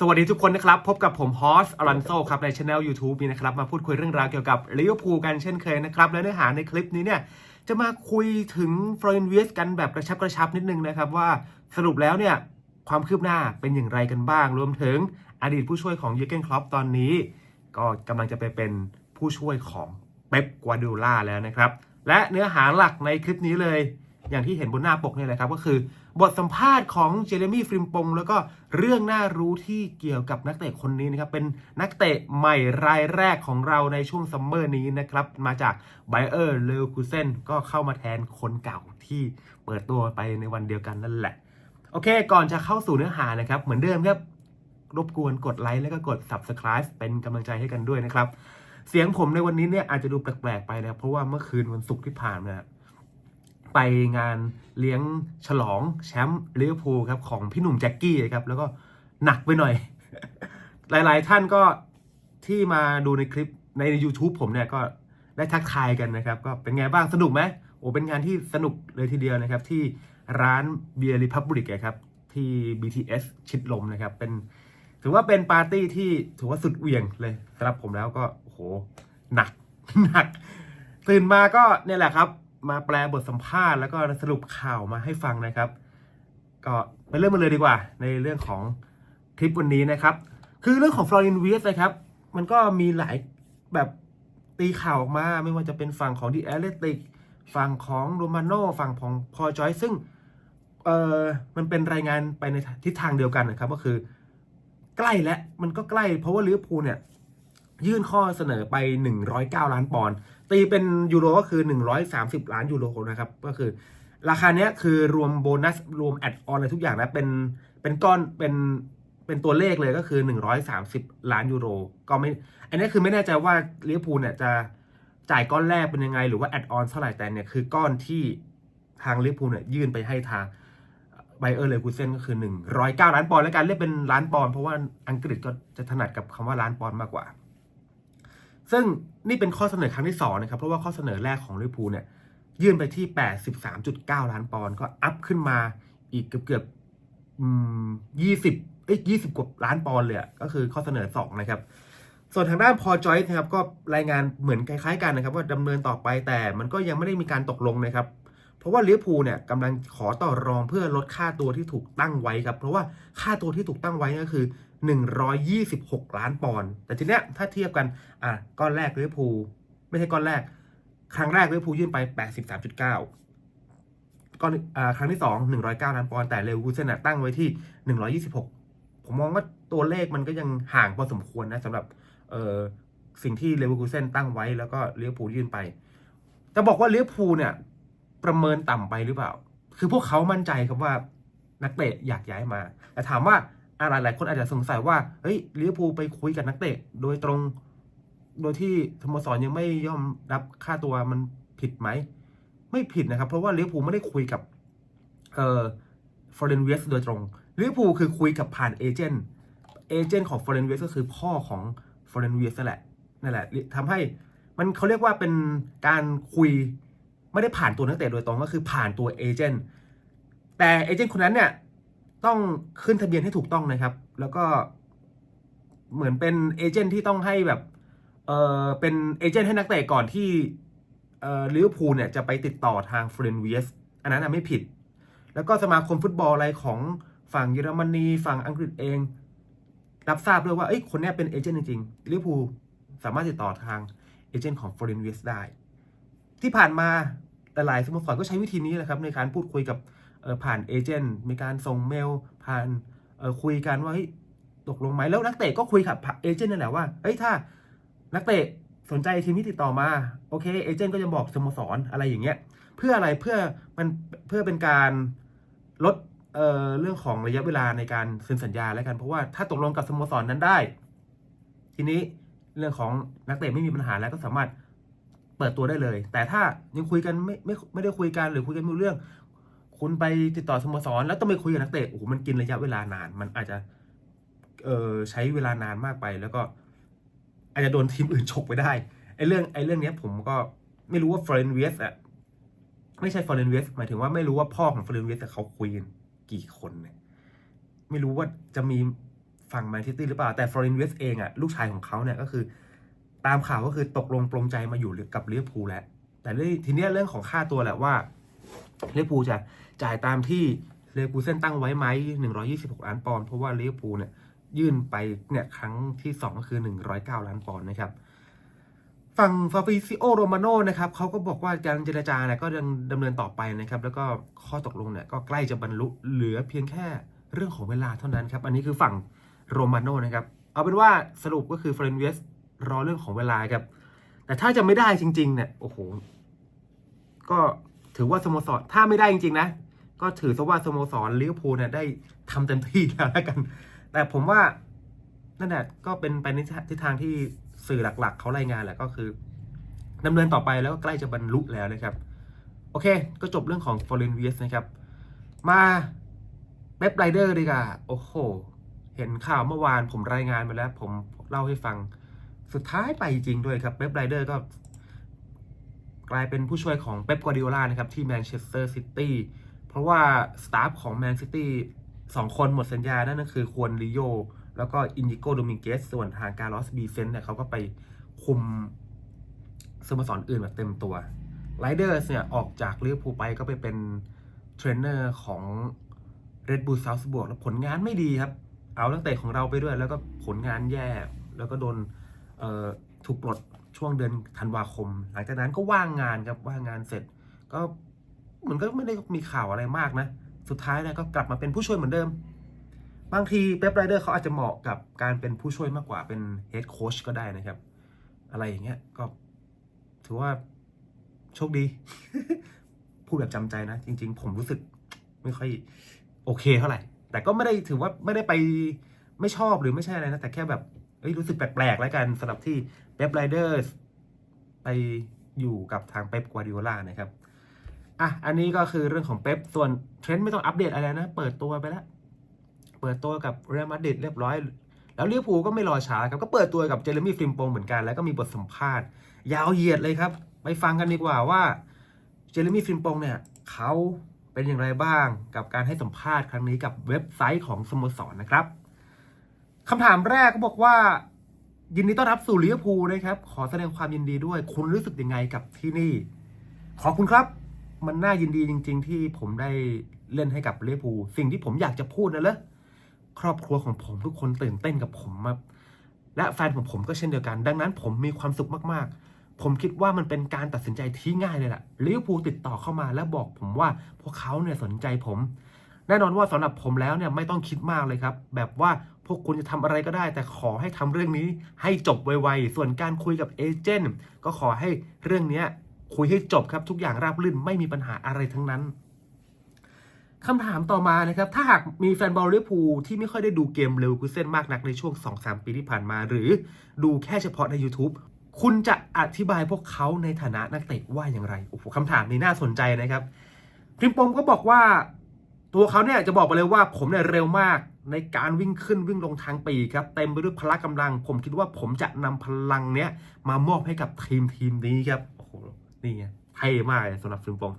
สวัสดีทุกคนนะครับ พบกับผมฮอสอลันโซครับ ในช anel YouTube นี้นะครับ มาพูดคุยเรื่องราวเกี่ยวกับลิเวอร์พูลกันเช่นเคยนะครับ และเนื้อหาในคลิปนี้เนี่ย จะมาคุยถึงฟลอรินเวสกันแบบกระชับกระชับนิดนึงนะครับ ว่าสรุปแล้วเนี่ย ความคืบหน้าเป็นอย่างไรกันบ้าง รวมถึงอดีตผู้ช่วยของเยเกนคลอปตอนนี้ ก็กำลังจะไปเป็นผู้ช่วยของเป๊ปกัวดิโอล่าแล้วนะครับและเนื้อหาหลักในคลิปนี้เลย อย่างที่เห็นบนหน้าปกนี่แหละครับก็คือ บทสัมภาษณ์ของเจเรมี่ฟริมปงแล้วก็เรื่องน่ารู้ที่เกี่ยวกับนักเตะคนนี้นะครับ เป็นนักเตะใหม่รายแรกของเราในช่วงซัมเมอร์นี้นะครับ มาจากไบเออร์เลวคูเซนก็เข้ามาแทนคนเก่าที่เปิดตัวไปในวันเดียวกันนั่นแหละ โอเค ก่อนจะเข้าสู่เนื้อหานะครับ เหมือนเดิมครับ รบกวนกดไลค์แล้วก็กด Subscribe เป็นกำลังใจให้กันด้วยนะครับ เสียงผมในวันนี้เนี่ยอาจจะดูแปลกๆไปนะครับเพราะว่าเมื่อคืนวันศุกร์ที่ผ่านมา ไปงานเลี้ยงฉลองแชมป์ลิเวอร์พูลครับของพี่หนุ่มแจ็คกี้ครับแล้วก็หนักไปหน่อย หลายๆท่านก็ที่มาดูในคลิปใน YouTube ผมเนี่ยก็ได้ทักทายกันนะครับ ก็เป็นไงบ้างสนุกไหมโอ้เป็นงานที่สนุกเลยทีเดียวนะครับ ที่ร้านเบียร์ริพับลิกครับที่ BTS ชิดลมนะครับ เป็นถือว่าเป็นปาร์ตี้ที่ถือว่าสุดเวียงเลยสำหรับผมแล้วก็โอ้โหหนักหนักตื่นมาก็เนี่ยแหละครับ มาแปลบทสัมภาษณ์แล้วก็สรุปข่าวมาให้ฟังนะครับ ก็ไปเริ่มมาเลยดีกว่า ในเรื่องของคลิปวันนี้นะครับ คือเรื่องของฟลอรินวีสนะครับ มันก็มีหลายแบบตีข่าวออกมาไม่ว่าจะเป็นฝั่งของดีแอตเลติกฝั่งของโรมาโน่ฝั่งของพอจอยซึ่งเออมันเป็นรายงานไปในทิศทางเดียวกันนะครับ ก็คือใกล้แล้วมันก็ใกล้เพราะว่าลิเวอร์พูลเนี่ยยื่นข้อเสนอไป 109 ล้านปอนด์ตีเป็นยูโรก็คือ 130 ล้านยูโรนะครับ ก็คือ ราคาเนี้ยคือรวมโบนัสรวมแอดออนอะไรทุกอย่างนะเป็นเป็นก้อนเป็นเป็นตัวเลขเลยก็คือ 130 ล้านยูโร ก็ไม่ อันนี้คือไม่แน่ใจว่าลิเวอร์พูลเนี่ยจะจ่ายก้อนแรกเป็นยังไง หรือว่าแอดออนเท่าไหร่แต่เนี่ยคือก้อนที่ทางลิเวอร์พูลเนี่ยยื่นไปให้ทางไบเออร์เลกูเซนก็คือ 109 ล้านปอนด์และการเรียกเป็นล้านปอนด์เพราะว่าอังกฤษก็จะถนัดกับคำว่าล้านปอนด์มากกว่า ซึ่งนี่เป็นข้อเสนอครั้งที่2นะครับ เพราะว่าข้อเสนอแรกของลิเวอร์พูลเนี่ยยื่นไปที่ 83.9 ล้านปอนด์ก็อัพขึ้นมาอีกเกือบเกือบยี่สิบเอ้ยยี่สิบกว่าล้านปอนด์เลยก็คือข้อเสนอ2นะครับ ส่วนทางด้านพอจอยส์นะครับก็รายงานเหมือนคล้ายๆกันนะครับ ว่าดำเนินต่อไปแต่มันก็ยังไม่ได้มีการตกลงนะครับ เพราะว่าลิเวอร์พูลเนี่ยกำลังขอต่อรองเพื่อลดค่าตัวที่ถูกตั้งไว้ครับ เพราะว่าค่าตัวที่ถูกตั้งไว้ก็คือ 126 ล้านปอนด์แต่ทีเนี้ยถ้าเทียบกันอะก้อนแรกลิเวอร์พูลไม่ใช่ก้อนแรก ครั้งแรกลิเวอร์พูลยื่นไป 83.9 ก้อนอ่าครั้งที่ 2 109 ล้านปอนด์แต่เลเวอร์พูเซนตั้งไว้ที่ 126 ผมมองว่าตัวเลขมันก็ยังห่างพอสมควรนะสำหรับเอ่อสิ่งที่เลเวอร์พูเซนตั้งไว้แล้วก็ลิเวอร์พูลยื่นไป จะบอกว่าลิเวอร์พูลเนี่ย ประเมินต่ำไปหรือเปล่า คือพวกเขามั่นใจครับว่านักเตะอยากย้ายมา แต่ถามว่า อะไรหลายคนอาจจะสงสัยว่าเฮ้ยลิเวอร์พูลไปคุยกับนักเตะ โดยตรง โดยที่สโมสรยังไม่ยอมรับค่าตัวมันผิดไหม ไม่ผิดนะครับ เพราะว่าลิเวอร์พูลไม่ได้คุยกับเอ่อฟอร์เรนเวสโดยตรงลิเวอร์พูลคือคุยกับผ่านเอเจนต์เอเจนต์ของฟอร์เรนเวสก็คือพ่อของฟอร์เรนเวสนั่นแหละนั่นแหละทำให้มันเขาเรียกว่าเป็นการคุยไม่ได้ผ่านตัวนักเตะโดยตรงก็คือผ่านตัวเอเจนต์แต่เอเจนต์คนนั้นเนี่ย ต้องขึ้นทะเบียนให้ถูกต้องนะครับ แล้วก็เหมือนเป็นเอเจนต์ที่ต้องให้แบบเออเป็นเอเจนต์ให้นักเตะก่อนที่เออลิเวอร์พูลเนี่ยจะไปติดต่อทางเฟรนเวียสอันนั้นนะไม่ผิด แล้วก็สมาคมฟุตบอลอะไรของฝั่งเยอรมนีฝั่งอังกฤษเอง รับทราบด้วยว่าเอ้ยคนเนี้ยเป็นเอเจนต์จริงๆลิเวอร์พูลสามารถติดต่อทางเอเจนต์ของเฟรนเวียสได้ ที่ผ่านมาแต่หลายสโมสรก็ใช้วิธีนี้แหละครับในการพูดคุยกับ ผ่านเอเจนต์มีการส่งเมล ผ่านออคุยกันว่าเฮ้ยตกลงไหมแล้วนักเตะก็คุยกับเอเจนต์นั่นแหละว่าเฮ้ยถ้านักเตะสนใจทีมที่ติดต่อมาโอเคเอเจนต์ก็จะบอกสโมสรอะไรอย่างเงี้ยเพื่ออะไรเพื่อมันเพื่อเป็นการลดเอ่อเรื่องของระยะเวลาในการเซ็นสัญญาแล้วกันเพราะว่าถ้าตกลงกับสโมสรนั้นได้ ทีนี้เรื่องของนักเตะไม่มีปัญหาแล้วก็สามารถเปิดตัวได้เลย แต่ถ้ายังคุยกันไม่ไม่ไม่ได้คุยกันหรือคุยกันไม่รู้เรื่อง คุณไปติดต่อสโมสร แล้วต้องไปคุยกับนักเตะโอ้โหมันกินระยะเวลานาน มันอาจจะเออใช้เวลานานมากไป แล้วก็ อาจจะโดนทีมอื่นฉกไปได้ไอ้เรื่องไอ้เรื่องเนี้ยผมก็ไม่รู้ว่าฟลอเรนเวสอะไม่ใช่ฟลอเรนเวสหมายถึงว่าไม่รู้ว่าพ่อของฟลอเรนเวสเขาคุยกันกี่คนเนี่ยไม่รู้ว่าจะมีฝั่งแมนซิตี้หรือเปล่าแต่ฟลอเรนเวสเองอะลูกชายของเขาเนี่ยก็คือ ตามข่าวก็คือตกลงปรงใจมาอยู่กับลิเวอร์พูลแล้วแต่เรื่องทีเนี้ยเรื่องของค่าตัวแหละว่า ลิเวอร์พูลจะจ่ายตามที่เลวูเส้นตั้งไว้ไหม126 ล้านปอนด์เพราะว่าลิเวอร์พูลเนี่ยยื่นไปเนี่ยครั้งที่ 2 ก็คือ 109 ล้านปอนด์นะครับฝั่งฟาบิซิโอโรมาโนนะครับเขาก็บอกว่าการเจรจาเนี่ยก็ยังดำเนินต่อไปนะครับ แล้วก็ข้อตกลงเนี่ยก็ใกล้จะบรรลุเหลือเพียงแค่เรื่องของเวลาเท่านั้นครับ อันนี้คือฝั่งโรมาโนนะครับ เอาเป็นว่าสรุปก็คือเฟรนเวสรอเรื่องของเวลาครับ แต่ถ้าจะไม่ได้จริง ๆ เนี่ยโอ้โห ก็ ถือว่าสโมสรถ้าไม่ได้จริงๆนะ ก็ถือซะว่าสโมสรลิเวอร์พูลเนี่ยได้ทำเต็มที่แล้วแล้วกัน แต่ผมว่านั่นแหละก็เป็นไปในทิศทางที่สื่อหลักๆ เขารายงานแหละก็คือดำเนินต่อไปแล้วก็ใกล้จะบรรลุแล้วนะครับ โอเค ก็จบเรื่องของฟอร์เรนเวียสนะครับ มาเว็บไรเดอร์ดีกว่าโอ้โห เห็นข่าวเมื่อวานผมรายงานไปแล้ว ผมเล่าให้ฟัง สุดท้ายไปจริงด้วยครับเป๊ปไรเดอร์ก็ กลายเป็นผู้ช่วยของเป๊ปกัวดิโอลานะครับที่แมนเชสเตอร์ซิตี้เพราะว่าสตาฟของแมนซิตี้สองคนหมดสัญญา นั่นก็คือควนริโยแล้วก็อินดิโกโดมิงเกสส่วนทางการลอสบีเซนเนี่ยเขาก็ไปคุมสโมสรอื่นแบบเต็มตัวไรเดอร์เนี่ยออกจากลิเวอร์พูลไปก็ไปเป็นเทรนเนอร์ของ Red Bull Salzburg แล้วผลงานไม่ดีครับ เอาตั้งแต่ของเราไปด้วย แล้วก็ผลงานแย่ แล้วก็โดนถูกปลด ช่วงเดือนธันวาคม หลังจากนั้นก็ว่างงานครับว่างงานเสร็จ ก็เหมือนก็ไม่ได้มีข่าวอะไรมากนะ สุดท้ายนะก็กลับมาเป็นผู้ช่วยเหมือนเดิม บางทีเป๊ปไรเดอร์เขาอาจจะเหมาะกับการเป็นผู้ช่วยมากกว่าเป็นเฮดโค้ชก็ได้นะครับ อะไรอย่างเงี้ยก็ถือว่าโชคดี พูดแบบจำใจนะ จริง ๆ ผมรู้สึกไม่ค่อยโอเคเท่าไหร่ แต่ก็ไม่ได้ถือว่าไม่ได้ไปไม่ชอบหรือไม่ใช่อะไรนะ แต่แค่แบบเอ้ยรู้สึกแปลกๆแล้วกันสำหรับที่ เป๊ปไรเดอร์ไปอยู่กับทางเป๊ปกัวดิโอลานะครับ อะ อันนี้ก็คือเรื่องของเป๊ปส่วนเทรนด์ไม่ต้องอัปเดตอะไรนะ เปิดตัวไปแล้ว เปิดตัวกับเรอัลมาดริดเรียบร้อย แล้วลิเวอร์พูลก็ไม่รอช้าครับ ก็เปิดตัวกับเจเรมี่ฟริมโปงเหมือนกัน แล้วก็มีบทสัมภาษณ์ ยาวเหยียดเลยครับ ไปฟังกันดีกว่าว่าเจเรมี่ฟริมโปงเนี่ยเขาเป็นอย่างไรบ้างกับการให้สัมภาษณ์ครั้งนี้กับเว็บไซต์ของสโมสรนะครับคำถามแรกก็บอกว่า ยินดีต้อนรับสู่ลิเวอร์พูลนะครับ ขอแสดงความยินดีด้วย คุณรู้สึกยังไงกับที่นี่ ขอบคุณครับ มันน่ายินดีจริง ๆ ที่ผมได้เล่นให้กับลิเวอร์พูลสิ่งที่ผมอยากจะพูดนะเลยครอบครัวของผมทุกคนตื่นเต้นกับผมครับและแฟนของผมก็เช่นเดียวกัน ดังนั้นผมมีความสุขมากๆ ผมคิดว่ามันเป็นการตัดสินใจที่ง่ายเลยล่ะลิเวอร์พูลติดต่อเข้ามาแล้วบอกผมว่าพวกเขาเนี่ยสนใจผม แน่นอนว่าสำหรับผมแล้วเนี่ยไม่ต้องคิดมากเลยครับ แบบว่า พวกคุณจะทำอะไรก็ได้ แต่ขอให้ทำเรื่องนี้ให้จบไวๆ ส่วนการคุยกับเอเจนต์ก็ขอให้เรื่องนี้คุยให้จบครับทุกอย่างราบรื่นไม่มีปัญหาอะไรทั้งนั้นคำถามต่อมานะครับ ถ้าหากมีแฟนบอลลิเวอร์พูลที่ไม่ค่อยได้ดูเกมเร็วกุเส้นมากนักในช่วง 2-3 ปีที่ผ่านมา หรือดูแค่เฉพาะใน YouTube คุณจะอธิบายพวกเขาในฐานะนักเตะว่าอย่างไรโอ้โหคำถามนี้น่าสนใจนะครับ พริมปมก็บอกว่า ตัวเขาเนี่ยจะบอกไปเลยว่าผมเนี่ยเร็วมากในการวิ่งขึ้นวิ่งลงทางปีครับเต็มไปด้วยพละกำลัง ผมคิดว่าผมจะนำพลังเนี้ยมามอบให้กับทีมทีมนี้ครับโอ้โหนี่ไงเท่มากเลยสำหรับฟริมปง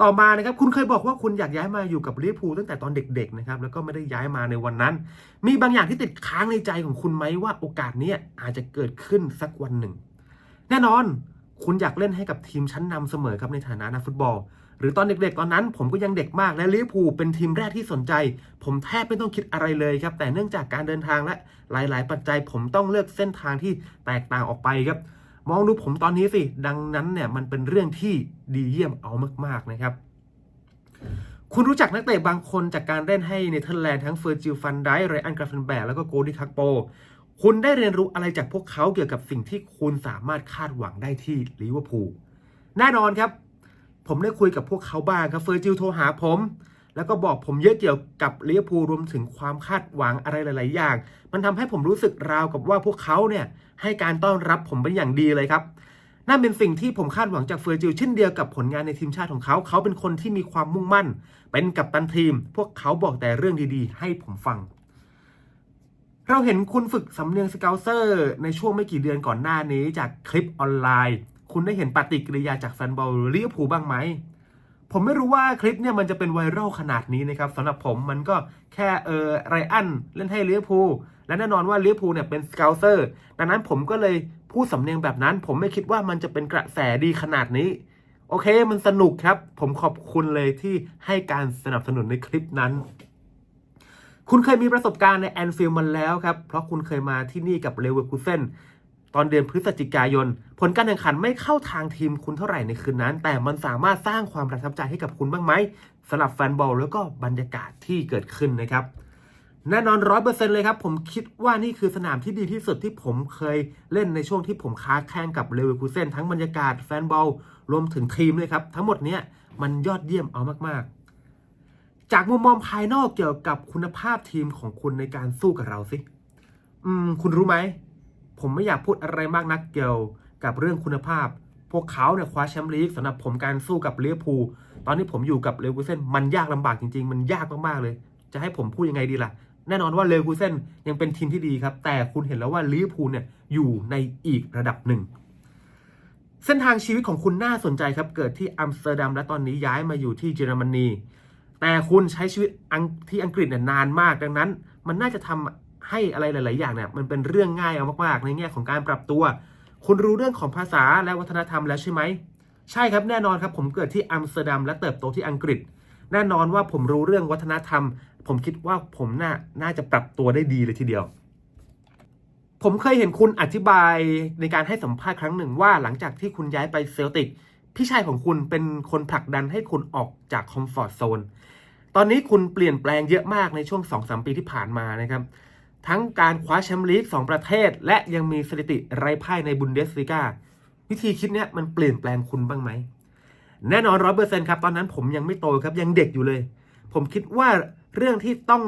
ต่อมานะครับคุณเคยบอกว่าคุณอยากย้ายมาอยู่กับลิเวอร์พูลตั้งแต่ตอนเด็กๆนะครับแล้วก็ไม่ได้ย้ายมาในวันนั้น มีบางอย่างที่ติดค้างในใจของคุณไหมว่าโอกาสนี้อาจจะเกิดขึ้นสักวันหนึ่ง แน่นอนคุณอยากเล่นให้กับทีมชั้นนำเสมอครับในฐานะนักฟุตบอล หรือตอนเด็กๆตอนนั้นผมก็ยังเด็กมากและลิเวอร์พูลเป็นทีมแรกที่สนใจ ผมแทบไม่ต้องคิดอะไรเลยครับ แต่เนื่องจากการเดินทางและหลายๆ ปัจจัยผมต้องเลือกเส้นทางที่แตกต่างออกไปครับ มองดูผมตอนนี้สิ ดังนั้นเนี่ยมันเป็นเรื่องที่ดีเยี่ยมเอามาก ๆนะครับคุณรู้จักนักเตะบางคนจากการเล่นให้เนเธอร์แลนด์ทั้งเฟอร์จิลฟันไดไรอันกราฟนแบกแล้วก็โกดิคักโป คุณได้เรียนรู้อะไรจากพวกเขาเกี่ยวกับสิ่งที่คุณสามารถคาดหวังได้ที่ลิเวอร์พูลแน่นอนครับ ผมได้คุยกับพวกเขาบ้างครับเฟอร์จิลโทรหาผม แล้วก็บอกผมเยอะเกี่ยวกับลิเวอร์พูลรวมถึงความคาดหวังอะไรหลาย ๆ อย่าง มันทำให้ผมรู้สึกราวกับว่าพวกเขาเนี่ยให้การต้อนรับผมเป็นอย่างดีเลยครับนั่นเป็นสิ่งที่ผมคาดหวังจากเฟอร์จิลเช่นเดียวกับผลงานในทีมชาติของเขา เขาเป็นคนที่มีความมุ่งมั่น เป็นกัปตันทีม พวกเขาบอกแต่เรื่องดีๆ ให้ผมฟัง เราเห็นคุณฝึกสำเนียงสเกลเซอร์ในช่วงไม่กี่เดือนก่อนหน้านี้จากคลิปออนไลน์ คุณได้เห็นปฏิกิริยาจากแฟนบอลลิเวอร์พูลบ้างไหม ผมไม่รู้ว่าคลิปเนี่ยมันจะเป็นไวรัลขนาดนี้นะครับสำหรับผมมันก็แค่เออไรอันเล่นให้ลิเวอร์พูลและแน่นอนว่าลิเวอร์พูลเนี่ยเป็นสเกลเซอร์ดังนั้นผมก็เลยพูดสำเนียงแบบนั้น ผมไม่คิดว่ามันจะเป็นกระแสดีขนาดนี้ โอเคมันสนุกครับ ผมขอบคุณเลยที่ให้การสนับสนุนในคลิปนั้นคุณเคยมีประสบการณ์ในแอนฟิลด์มาแล้วครับ เพราะคุณเคยมาที่นี่กับเลเวอร์คูเซน ตอนเดือนพฤศจิกายน ผลการแข่งขันไม่เข้าทางทีมคุณเท่าไหร่ในคืนนั้น แต่มันสามารถสร้างความประทับใจให้กับคุณบ้างไหมสำหรับแฟนบอลแล้วก็บรรยากาศที่เกิดขึ้นนะครับแน่นอนร้อยเปอร์เซ็นต์เลยครับ ผมคิดว่านี่คือสนามที่ดีที่สุดที่ผมเคยเล่นในช่วงที่ผมค้าแข่งกับเลเวอร์คูเซนทั้งบรรยากาศแฟนบอลรวมถึงทีมเลยครับ ทั้งหมดเนี้ยมันยอดเยี่ยมเอามากๆ จากมุมมองภายนอกเกี่ยวกับคุณภาพทีมของคุณในการสู้กับเราสิ อืม คุณรู้ไหม ผมไม่อยากพูดอะไรมากนักเกี่ยวกับเรื่องคุณภาพ พวกเขาเนี่ยคว้าแชมป์ลีกสำหรับผมการสู้กับลิเวอร์พูตอนที่ผมอยู่กับเลวอร์คูเซนมันยากลำบากจริง ๆ มันยากมากๆเลย จะให้ผมพูดยังไงดีล่ะ แน่นอนว่าเลวอร์คูเซนยังเป็นทีมที่ดีครับ แต่คุณเห็นแล้วว่าลิเวอร์พูลเนี่ยอยู่ในอีกระดับหนึ่ง เส้นทางชีวิตของคุณน่าสนใจครับ เกิดที่อัมสเตอร์ดัมและตอนนี้ย้ายมาอยู่ที่เยอรมนีแต่คุณใช้ชีวิตที่อังกฤษเนี่ยนานมากดังนั้น มันน่าจะทำ ให้อะไรหลาย ๆ อย่างเนี่ยมันเป็นเรื่องง่ายเอามาก ๆ ในแง่ของการปรับตัว คุณรู้เรื่องของภาษาและวัฒนธรรมแล้วใช่ไหม ใช่ครับแน่นอนครับ ผมเกิดที่อัมสเตอร์ดัมและเติบโตที่อังกฤษ แน่นอนว่าผมรู้เรื่องวัฒนธรรม ผมคิดว่าผมน่าน่าจะปรับตัวได้ดีเลยทีเดียว ผมเคยเห็นคุณอธิบายในการให้สัมภาษณ์ครั้งหนึ่งว่าหลังจากที่คุณย้ายไปเซลติกพี่ชายของคุณเป็นคนผลักดันให้คุณออกจากคอมฟอร์ทโซน ตอนนี้คุณเปลี่ยนแปลงเยอะมากในช่วง2-3ปีที่ผ่านมานะครับ ทั้งการคว้าแชมป์ลีก 2 ประเทศ และยังมีสถิติไร้พ่ายในบุนเดสลิกาวิธีคิดเนี้ยมันเปลี่ยนแปลงคุณบ้างไหม แน่นอนร้อยเปอร์เซ็นต์ครับ ตอนนั้นผมยังไม่โตครับ ยังเด็กอยู่เลย ผมคิดว่าเรื่องที่ต้อง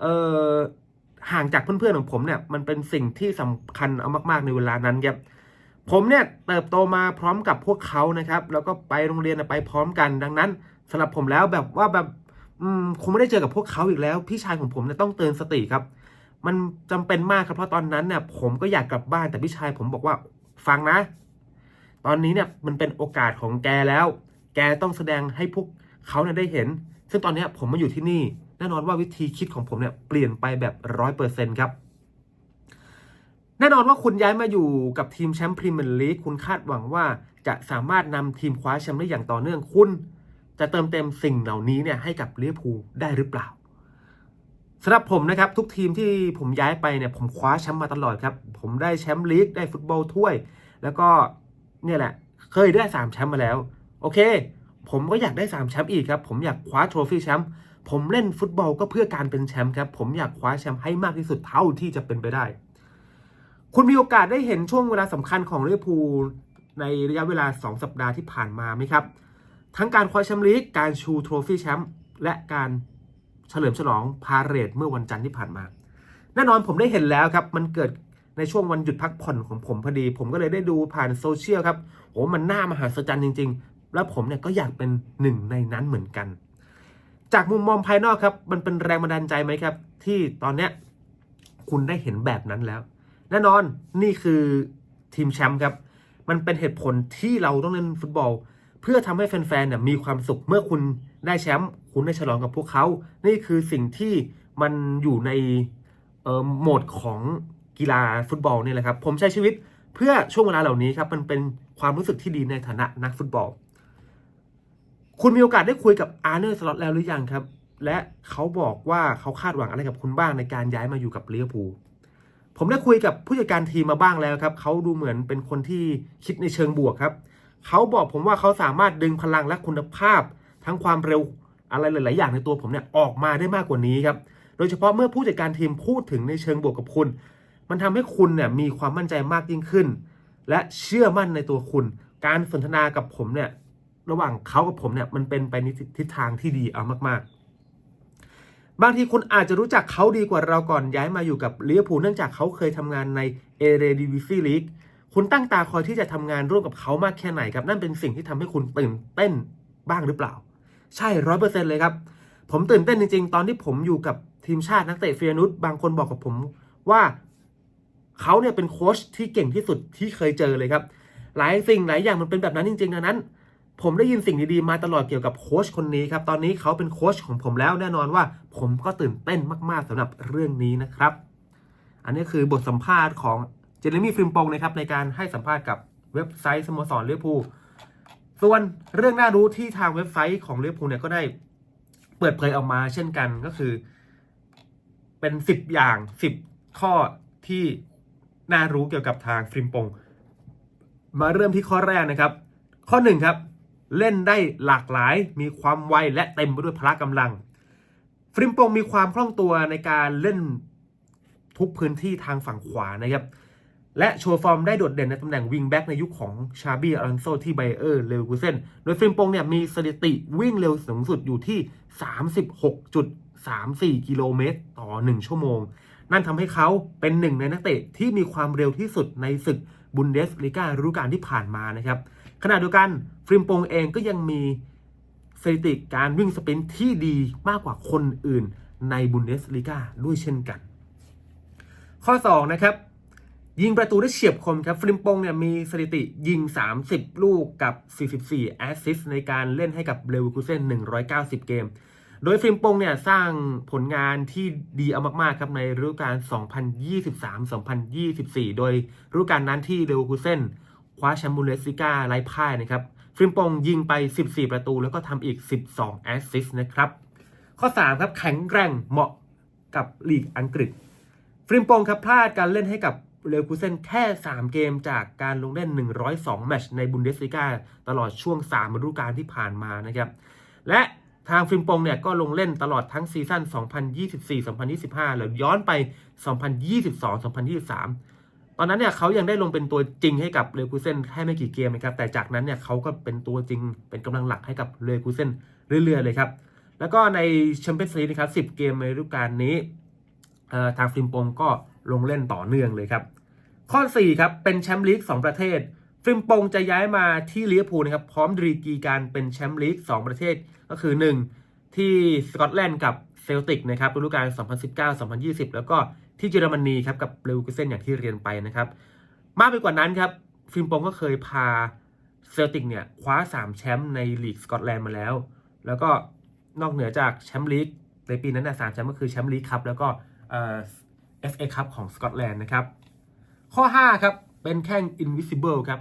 เอ่อห่างจากเพื่อนๆของผมเนี่ย มันเป็นสิ่งที่สำคัญเอามากๆในเวลานั้นครับผมเนี่ยเติบโตมาพร้อมกับพวกเขานะครับ แล้วก็ไปโรงเรียนไปพร้อมกันดังนั้นสำหรับผมแล้วแบบว่าแบบอืมคงไม่ได้เจอกับพวกเขาอีกแล้ว พี่ชายของผมเนี่ยต้องเตือนสติครับ มันจำเป็นมากครับเพราะตอนนั้นเนี่ยผมก็อยากกลับบ้านแต่พี่ชายผมบอกว่าฟังนะ ตอนนี้เนี่ยมันเป็นโอกาสของแกแล้ว แกต้องแสดงให้พวกเขาเนี่ยได้เห็น ซึ่งตอนนี้ผมมาอยู่ที่นี่แน่นอนว่าวิธีคิดของผมเนี่ยเปลี่ยนไปแบบร้อยเปอร์เซ็นต์ครับ แน่นอนว่าคุณย้ายมาอยู่กับทีมแชมป์พรีเมียร์ลีกคุณคาดหวังว่าจะสามารถนำทีมคว้าแชมป์ได้อย่างต่อเนื่องคุณ จะเติมเต็มสิ่งเหล่านี้เนี่ยให้กับลิเวอร์พูลได้หรือเปล่า สำหรับผมนะครับทุกทีมที่ผมย้ายไปเนี่ยผมคว้าแชมป์มาตลอดครับ ผมได้แชมป์ลีกได้ฟุตบอลถ้วย แล้วก็เนี่ยแหละ เคยได้สามแชมป์มาแล้ว โอเค ผมก็อยากได้สามแชมป์อีกครับ ผมอยากคว้าโทรฟี่แชมป์ผมเล่นฟุตบอลก็เพื่อการเป็นแชมป์ครับ ผมอยากคว้าแชมป์ให้มากที่สุดเท่าที่จะเป็นไปได้ คุณมีโอกาสได้เห็นช่วงเวลาสำคัญของลิเวอร์พูลในระยะเวลา 2 สัปดาห์ที่ผ่านมาไหมครับ ทั้งการคว้าแชมป์ลีกการชูโทรฟี่แชมป์และการ เฉลิมฉลองพาเรดเมื่อวันจันทร์ที่ผ่านมา แน่นอนผมได้เห็นแล้วครับ มันเกิดในช่วงวันหยุดพักผ่อนของผมพอดี ผมก็เลยได้ดูผ่านโซเชียลครับโอ้มันน่ามหาศจรรย์จริง ๆ แล้วผมเนี่ยก็อยากเป็นหนึ่งในนั้นเหมือนกัน จากมุมมองภายนอกครับ มันเป็นแรงบันดาลใจไหมครับ ที่ตอนเนี้ยคุณได้เห็นแบบนั้นแล้ว แน่นอนนี่คือทีมแชมป์ครับ มันเป็นเหตุผลที่เราต้องเล่นฟุตบอล เพื่อทำให้แฟนๆเนี่ยมีความสุขเมื่อคุณได้แชมป์ คุณได้ฉลองกับพวกเขา นี่คือสิ่งที่มันอยู่ในโหมดของกีฬาฟุตบอลนี่แหละครับ ผมใช้ชีวิตเพื่อช่วงเวลาเหล่านี้ครับมันเป็นความรู้สึกที่ดีในฐานะนักฟุตบอล คุณมีโอกาสได้คุยกับอาร์เนอร์สล็อตแล้วหรือยังครับ และเขาบอกว่าเขาคาดหวังอะไรกับคุณบ้างในการย้ายมาอยู่กับลิเวอร์พูลผมได้คุยกับผู้จัดการทีมมาบ้างแล้วครับเขาดูเหมือนเป็นคนที่คิดในเชิงบวกครับเขาบอกผมว่าเขาสามารถดึงพลังและคุณภาพ ทั้งความเร็ว อะไรหลาย ๆ อย่างในตัวผมเนี่ยออกมาได้มากกว่านี้ครับ โดยเฉพาะเมื่อผู้จัดการทีมพูดถึงในเชิงบวกกับคุณ มันทำให้คุณเนี่ยมีความมั่นใจมากยิ่งขึ้น และเชื่อมั่นในตัวคุณ การสนทนากับผมเนี่ยระหว่างเขากับผมเนี่ยมันเป็นไปในทิศทางที่ดีเอามาก ๆ บางทีคุณอาจจะรู้จักเขาดีกว่าเราก่อนย้ายมาอยู่กับลิเวอร์พูลเนื่องจากเขาเคยทำงานในเอเรดิวิซีลีกคุณตั้งตาคอยที่จะทำงานร่วมกับเขามากแค่ไหนครับนั่นเป็นสิ่งที่ทำให้คุณตื่นเต้นบ้างหรือเปล่า ใช่ร้อยเปอร์เซ็นต์เลยครับ ผมตื่นเต้นจริง ๆ ตอนที่ผมอยู่กับทีมชาตินักเตะเฟียนุสบางคนบอกกับผมว่าเขาเนี่ยเป็นโค้ชที่เก่งที่สุดที่เคยเจอเลยครับ หลายสิ่งหลายอย่างมันเป็นแบบนั้นจริงๆดังนั้น ผมได้ยินสิ่งดีๆมาตลอดเกี่ยวกับโค้ชคนนี้ครับ ตอนนี้เขาเป็นโค้ชของผมแล้วแน่นอนว่า ผมก็ตื่นเต้นมากๆสำหรับเรื่องนี้นะครับ อันนี้คือบทสัมภาษณ์ของเจเรมี่ฟริมปงนะครับในการให้สัมภาษณ์กับเว็บไซต์สโมสรเลิเวภู ส่วนเรื่องน่ารู้ที่ทางเว็บไซต์ของลิเวอร์พูลเนี่ยก็ได้เปิดเผยออกมาเช่นกันก็คือ เป็นสิบอย่างสิบข้อที่น่ารู้เกี่ยวกับทางฟริมปง มาเริ่มที่ข้อแรกนะครับ ข้อหนึ่งครับ เล่นได้หลากหลายมีความไวและเต็มไปด้วยพละกำลัง ฟริมปงมีความคล่องตัวในการเล่นทุกพื้นที่ทางฝั่งขวานะครับ และโชว์ฟอร์มได้โดดเด่นในตำแหน่งวิงแบ็กในยุคของชาบีอลันโซที่ไบเออร์เลวกูเซนโดยฟริมปงเนี่ยมีสถิติวิ่งเร็วสูงสุดอยู่ที่ 36.34 กิโลเมตรต่อ 1 ชั่วโมง นั่นทำให้เขาเป็นหนึ่งในนักเตะที่มีความเร็วที่สุดในศึกบุนเดสลิกาฤดูกาลที่ผ่านมานะครับขณะเดียวกันฟริมปงเองก็ยังมีสถิติการวิ่งสปรินที่ดีมากกว่าคนอื่นในบุนเดสลิกาด้วยเช่นกัน ข้อ 2 นะครับ ยิงประตูได้เฉียบคมครับฟริมปงเนี่ยมีสถิติยิง 30 ลูกกับ 44 แอสซิสในการเล่นให้กับเลวคูเซน190 เกม โดยฟริมปงเนี่ยสร้างผลงานที่ดีเอามากๆครับในฤดูกาล 2023-2024 โดยฤดูกาลนั้นที่เลวคูเซนคว้าแชมป์บูเดสลิก้าไร้พ่ายนะครับฟริมปงยิงไป 14 ประตูแล้วก็ทำอีก 12 แอสซิสนะครับ ข้อ 3 ครับแข็งแกร่งเหมาะกับลีกอังกฤษฟริมปงครับพลาดการเล่นให้กับ เลวคูเซนแค่ 3 เกมจากการลงเล่น 102 แมตช์ในบุนเดสลิกาตลอดช่วง 3 ฤดูกาลที่ผ่านมานะครับ และทางฟิมปงเนี่ยก็ลงเล่นตลอดทั้งซีซั่น 2024-2025 แล้วย้อนไป 2022-2023 ตอนนั้นเนี่ยเขายังได้ลงเป็นตัวจริงให้กับเลวคูเซนแค่ไม่กี่เกมนะครับ แต่จากนั้นเนี่ยเขาก็เป็นตัวจริงเป็นกำลังหลักให้กับเลวคูเซนเรื่อยๆเลยครับ แล้วก็ในแชมเปี้ยนส์ลีกนะครับ 10 เกมในฤดูกาลนี้ทางฟิมปงก็ ลงเล่นต่อเนื่องเลยครับ ข้อ 4 ครับ เป็นแชมป์ลีก 2 ประเทศ ฟิมปงจะย้ายมาที่ลิเวอร์พูลนะครับ พร้อมดรีกีการเป็นแชมป์ลีก 2 ประเทศ ก็คือ 1 ที่สกอตแลนด์กับเซลติกนะครับฤดูกาล 2019-2020 แล้วก็ที่เยอรมนีครับกับเลวกุเซนอย่างที่เรียนไปนะครับ มากไปกว่านั้นครับ ฟิมปงก็เคยพาเซลติกเนี่ยคว้า 3 แชมป์ในลีกสกอตแลนด์มาแล้ว แล้วก็นอกเหนือจากแชมป์ลีกในปีนั้นนะสามแชมป์ก็คือแชมป์ลีกครับแล้วก็ FA คัพของสกอตแลนด์นะครับ ข้อ 5 ครับ เป็นแข้ง Invisible ครับ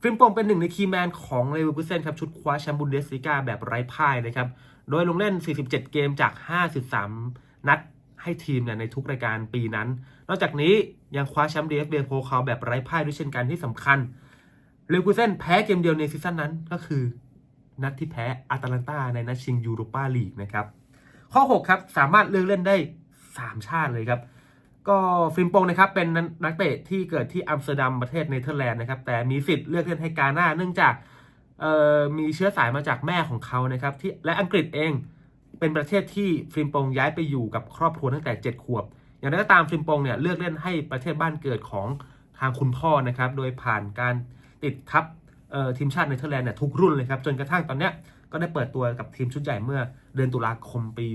ฟิมปงเป็นหนึ่งในคีย์แมนของเลเวอร์คูเซนครับชุดคว้าแชมป์บุนเดสลิกาแบบไร้พ่ายนะครับ โดยลงเล่น 47 เกมจาก 53 นัดให้ทีมเนี่ยในทุกรายการปีนั้น นอกจากนี้ยังคว้าแชมป์ DFB โพคาแบบไร้พ่ายด้วยเช่นกันที่สำคัญเลเวอร์คูเซนแพ้เกมเดียวในซีซั่นนั้นก็คือ นัดที่แพ้อาตาลันตาในนัดชิงยูโรปาลีกนะครับ ข้อ 6 ครับ สามารถเลือกเล่นได้ 3 ชาติเลยครับ ก็ฟิมปงนะครับเป็นนักเตะที่เกิดที่อัมสเตอร์ดัมประเทศเนเธอร์แลนด์นะครับแต่มีสิทธิ์เลือกเล่นให้กาหน้าเนื่องจากมีเชื้อสายมาจากแม่ของเขานะครับที่และอังกฤษเองเป็นประเทศที่ฟิมปงย้ายไปอยู่กับครอบครัวตั้งแต่ 7 ขวบ อย่างไรก็ตามฟิมปงเนี่ยเลือกเล่นให้ประเทศบ้านเกิดของทางคุณพ่อนะครับโดยผ่านการติดทัพทีมชาติเนเธอร์แลนด์เนี่ยทุกรุ่นเลยครับจนกระทั่งตอนเนี้ยก็ได้เปิดตัวกับทีมชุดใหญ่เมื่อเดือนตุลาคมปี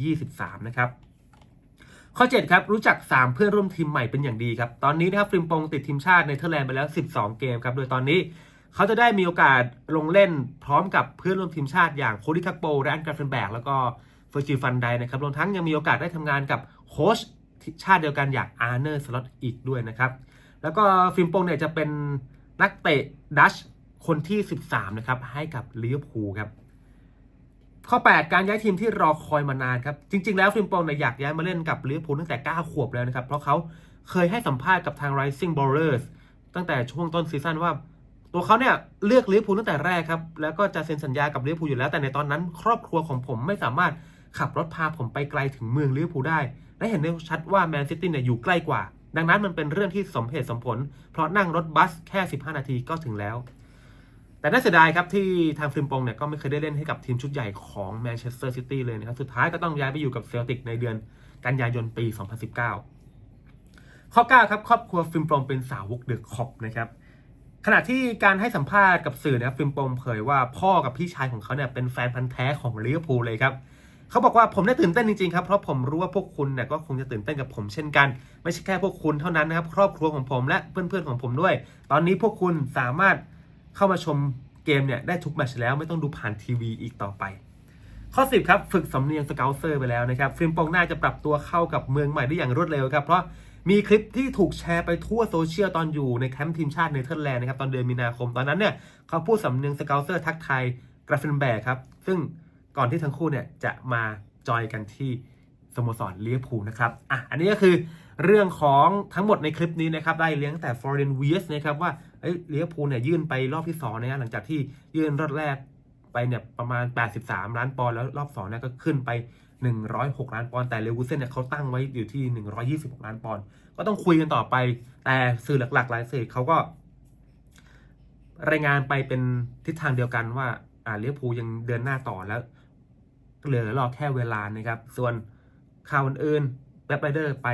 2023 นะครับ ข้อ 7 ครับ รู้จัก 3 เพื่อนร่วมทีมใหม่เป็นอย่างดีครับ ตอนนี้นะครับฟริมปงติดทีมชาติเนเธอร์แลนด์ไปแล้ว 12 เกมครับ โดยตอนนี้เขาจะได้มีโอกาสลงเล่นพร้อมกับเพื่อนร่วมทีมชาติอย่างโคดิคักโปและอันกราเฟนแบกแล้วก็เฟอร์จิฟันไดนะครับรวมทั้งยังมีโอกาสได้ทำงานกับโค้ชชาติเดียวกันอย่างอาร์เนอร์สล็อตอีกด้วยนะครับแล้วก็ฟิล์มปงเนี่ยจะเป็นนักเตะดัชคนที่ 13 นะครับ ให้กับลิเวอร์พูลครับ ข้อ 8 การย้ายทีมที่รอคอยมานานครับ จริง ๆ แล้วฟิล์มปงเนี่ยอยากย้ายมาเล่นกับลิเวอร์พูลตั้งแต่ 9 ขวบแล้วนะครับ เพราะเขาเคยให้สัมภาษณ์กับทาง Rising Ballers ตั้งแต่ช่วงต้นซีซั่นว่า ตัวเขาเนี่ยเลือกลิเวอร์พูลตั้งแต่แรกครับ แล้วก็จะเซ็นสัญญากับลิเวอร์พูลอยู่แล้ว แต่ในตอนนั้น ครอบครัวของผมไม่สามารถขับรถพาผมไปไกลถึงเมืองลิเวอร์พูลได้ และเห็นได้ชัดว่าแมนซิตี้เนี่ยอยู่ใกล้กว่า ดังนั้นมันเป็นเรื่องที่สมเหตุสมผล เพราะนั่งรถบัสแค่ 15 นาทีก็ถึงแล้ว แต่น่าเสียดายครับที่ทางฟิมปงเนี่ยก็ไม่เคยได้เล่นให้กับทีมชุดใหญ่ของแมนเชสเตอร์ซิตี้เลยนะครับ สุดท้ายก็ต้องย้ายไปอยู่กับเซลติกในเดือนกันยายนปี 2019 ข้อ 9 ครับ ครอบครัวฟิล์มปงเป็นสาวกเดอะคอปนะครับขณะที่การให้สัมภาษณ์กับสื่อนะครับฟิล์มปงเผยว่าพ่อกับพี่ชายของเขาเนี่ยเป็นแฟนพันธ์แท้ของลิเวอร์พูลเลยครับเขาบอกว่าผมได้ตื่นเต้นจริงๆครับเพราะผมรู้ว่าพวกคุณเนี่ยก็คงจะตื่นเต้นกับผมเช่นกัน ไม่ใช่แค่พวกคุณเท่านั้นนะครับครอบครัวของผมและเพื่อนๆของผมด้วย ตอนนี้พวกคุณสามารถ เข้ามาชมเกมเนี่ยได้ทุกแมตช์แล้วไม่ต้องดูผ่านทีวีอีกต่อไป ข้อ 10 ครับฝึกสำเนียงสเกลเซอร์ไปแล้วนะครับฟิล์มปองน่าจะปรับตัวเข้ากับเมืองใหม่ได้อย่างรวดเร็วครับเพราะมีคลิปที่ถูกแชร์ไปทั่วโซเชียลตอนอยู่ในแคมป์ทีมชาติเนเธอร์แลนด์นะครับตอนเดือนมีนาคมตอนนั้นเนี่ยเขาพูดสำเนียงสเกลเซอร์ทักไทยกราฟเฟนแบกครับซึ่งก่อนที่ทั้งคู่เนี่ยจะมาจอยกันที่สโมสรเลียพูลนะครับอะอันนี้ก็คือเรื่องของทั้งหมดในคลิปนี้นะครับได้เลี้ยงแต่ฟอร์เรนวีสนะครับว่า เอ้ยเลียพูเนี่ยยื่นไปรอบที่สองนะฮะหลังจากที่ยื่นรอบแรกไปเนี่ยประมาณ 83 ล้านปอนด์แล้วรอบ2เนี่ยก็ขึ้นไป 106 ล้านปอนด์แต่เลวูเซนเนี่ยเขาตั้งไว้อยู่ที่ 126 ล้านปอนด์ก็ต้องคุยกันต่อไป แต่สื่อหลักๆหลายสื่อเขาก็ รายงานไปเป็นทิศทางเดียวกันว่าอ่าเลี้ยวภูยังเดินหน้าต่อแล้วเหลือรอแค่เวลานะครับ ส่วนข่าวอื่นๆแป๊บไรเดอร์ไป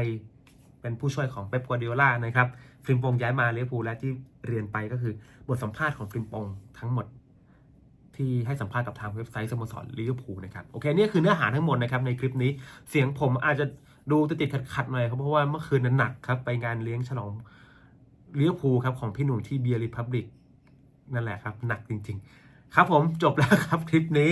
เป็นผู้ช่วยของเป๊ปกัวเดียล่านะครับฟิล์มปงย้ายมาเลี้ยวภูและที่เรียนไปก็คือบทสัมภาษณ์ของฟิล์มปงทั้งหมด ที่ให้สัมภาษณ์กับทางเว็บไซต์สโมสรลิเวอร์พูลนะครับโอเคนี่คือเนื้อหาทั้งหมดนะครับในคลิปนี้เสียงผมอาจจะดูติดขัดขัดๆหน่อยครับเพราะว่าเมื่อคืนนั้นหนักครับไปงานเลี้ยงฉลองลิเวอร์พูลครับของพี่หนุ่มที่เบียร์ริพับลิกนั่นแหละครับหนักจริง ๆ ครับผมจบแล้วครับคลิปนี้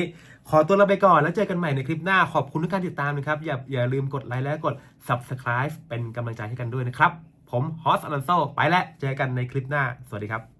ขอตัวลาไปก่อนแล้วเจอกันใหม่ในคลิปหน้าขอบคุณทุกการติดตามนะครับ อย่าอย่าลืมกดไลค์และกด subscribe เป็นกำลังใจให้กันด้วยนะครับ ผมฮอสอลันโซไปแล้วเจอกันในคลิปหน้า สวัสดีครับ